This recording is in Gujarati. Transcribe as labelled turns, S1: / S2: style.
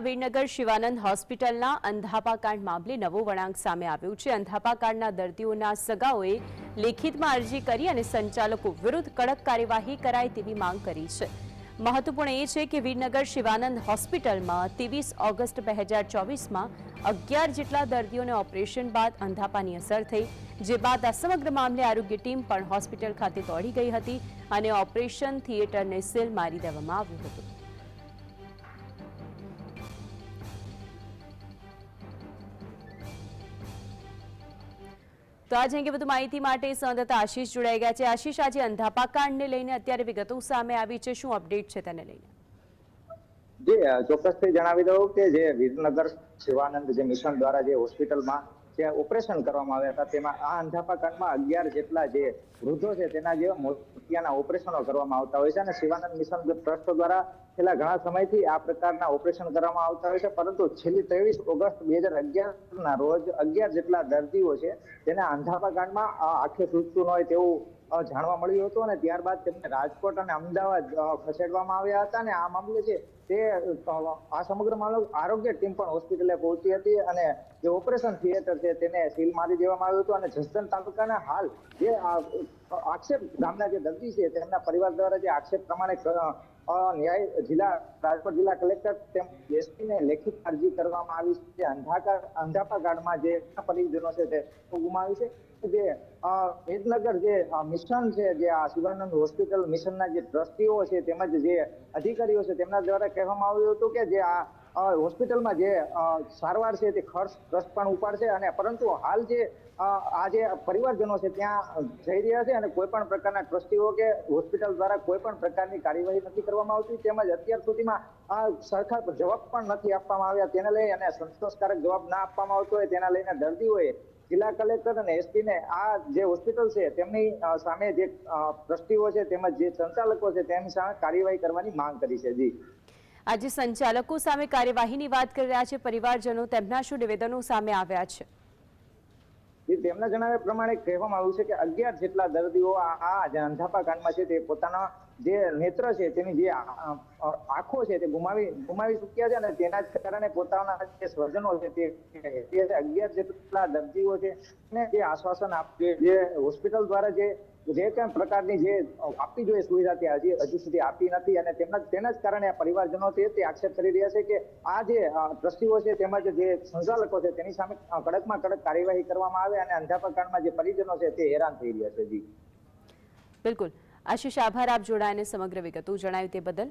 S1: વીરનગર શિવાનંદ હોસ્પિટલના અંધાપા કાંડ મામલે નવો વળાંક સામે આવ્યું છે. અંધાપા કાંડના દર્દીઓના સગાઓએ લેખિતમાં અરજી કરી અને સંચાલકો વિરુદ્ધ કડક કાર્યવાહી કરાય તેવી માંગ કરી છે. મહત્વપૂર્ણ એ છે કે વીરનગર શિવાનંદ હોસ્પિટલમાં ત્રેવીસ ઓગસ્ટ બે હજાર ચોવીસમાં અગિયાર જેટલા દર્દીઓને ઓપરેશન બાદ અંધાપાની અસર થઈ, જે બાદ આ સમગ્ર મામલે આરોગ્ય ટીમ પણ હોસ્પિટલ ખાતે દોડી ગઈ હતી અને ઓપરેશન થિયેટરને સીલ મારી દેવામાં આવ્યું હતું. તો આજે અંગે વધુ માહિતી માટે સંવાદદાતા આશીષ જોડાઈ ગયા છે. આશીષ, આજે અંધાપા કાંડને લઈને અત્યારે વિગતો સામે આવી છે. શું અપડેટ છે તેને લઈને?
S2: જે ચોક્કસ ચોક્કસથી જણાવી દઉં કે જે વિરનગર શિવાનંદ જે મિશન દ્વારા જે હોસ્પિટલમાં જે ઓપરેશન કરવામાં આવ્યા હતા, તેમાં આ અંધાપા કાંડમાં અગિયાર જેટલા જે વૃદ્ધો છે, તેના જે મોતિયાના ઓપરેશનો કરવામાં આવતા હોય છે અને શિવાનંદ મિશન ટ્રસ્ટ દ્વારા છેલ્લા ઘણા સમયથી આ પ્રકારના ઓપરેશન કરવામાં આવતા હોય છે, પરંતુ છેલ્લી ત્રેવીસ ઓગસ્ટ બે હજાર અગિયાર ના રોજ અગિયાર જેટલા દર્દીઓ છે, તેના અંધાપા કાંડમાં આખે સૂચતું ન હોય તેવું જાણવા મળ્યું હતું અને ત્યારબાદ તેમને રાજકોટ અને અમદાવાદ ખસેડવામાં આવ્યા હતા અને આ મામલે છે તે આ સમગ્ર મામલો આરોગ્ય ટીમ પણ હોસ્પિટલે પહોંચી હતી અને જે ઓપરેશન થિયેટર છે તેને સીલ મારી દેવામાં આવ્યું હતું અને જસદણ તાલુકાના હાલ જે આક્ષેપ ગામના જે દર્દી છે તેમના પરિવાર દ્વારા જે આક્ષેપ પ્રમાણે ન્યાય જિલ્લા રાજકોટ જિલ્લા કલેક્ટર તેમ એસપીને લેખિત અરજી કરવામાં આવી છે. અંધાકાર અંધાપા ગાર્ડમાં જે પરિજનો છે તે ગુમાવી છે. જે અ, જે મિશન છે જે આ શિવાનંદ હોસ્પિટલ મિશનના જે ટ્રસ્ટીઓ છે તેમજ જે અધિકારીઓ છે તેમના દ્વારા કહેવામાં આવ્યું હતું કે જે આ હોસ્પિટલમાં જે સારવાર છે તે ખર્ચ ટ્રસ્ટ પણ ઉપાડશે અને પરંતુ હાલ જે આ જે પરિવારજનો છે ત્યાં જઈ રહ્યા છે અને કોઈ પણ પ્રકારના ટ્રસ્ટીઓ કે હોસ્પિટલ દ્વારા કોઈ પણ પ્રકારની કાર્યવાહી નથી કરવામાં આવતી. તેમજ અત્યાર સુધીમાં આ સરકાર જવાબ પણ નથી આપવામાં આવ્યા. તેને લઈ અને સંતોષકારક જવાબ ના આપવામાં આવતો હોય તેના લઈને દર્દીઓએ જિલ્લા કલેક્ટર અને એસપી ને આ જે હોસ્પિટલ છે તેમની સામે જે ટ્રસ્ટીઓ છે તેમજ જે સંચાલકો છે તેમની સામે કાર્યવાહી કરવાની માંગ કરી છે. જી.
S1: આજે સંચાલકો સામે કાર્યવાહીની વાત કરી રહ્યા છે. પરિવારજનો તેમના શું નિવેદનો સામે આવ્યા છે?
S2: તેમના જણાવ્યા પ્રમાણે કહેવામાં આવ્યું છે કે અગિયાર જેટલા દર્દીઓ આ અંધાપા કાંડમાં છે તે પોતાના જે નેત્ર છે, તેની જે આંખો છે, તે ગુમાવી ગુમાવી ચૂક્યા છે અને તેના જ કારણે પોતાના જે સ્વજનો છે, તે અગિયાર જેટલા દર્દીઓ છે ને જે આશ્વાસન આપે જે હોસ્પિટલ દ્વારા જે જે કઈ પ્રકારની જે આપવી જોઈએ સુવિધા તે હજી હજુ સુધી આપી નથી અને તેમના તેના જ કારણે આ પરિવારજનો છે, તે આક્ષેપ કરી રહ્યા છે કે આ જે ટ્રસ્ટીઓ છે, તેમજ જે સંચાલકો છે, તેની સામે કડકમાં કડક કાર્યવાહી કરવામાં આવે અને કાંડમાં જે પરિજનો છે, તે હેરાન થઈ રહ્યા છે, જી.
S1: બિલકુલ. આશીષ આભાર આપ જોડાયને સમગ્ર વિગતો જણાવી તે બદલ.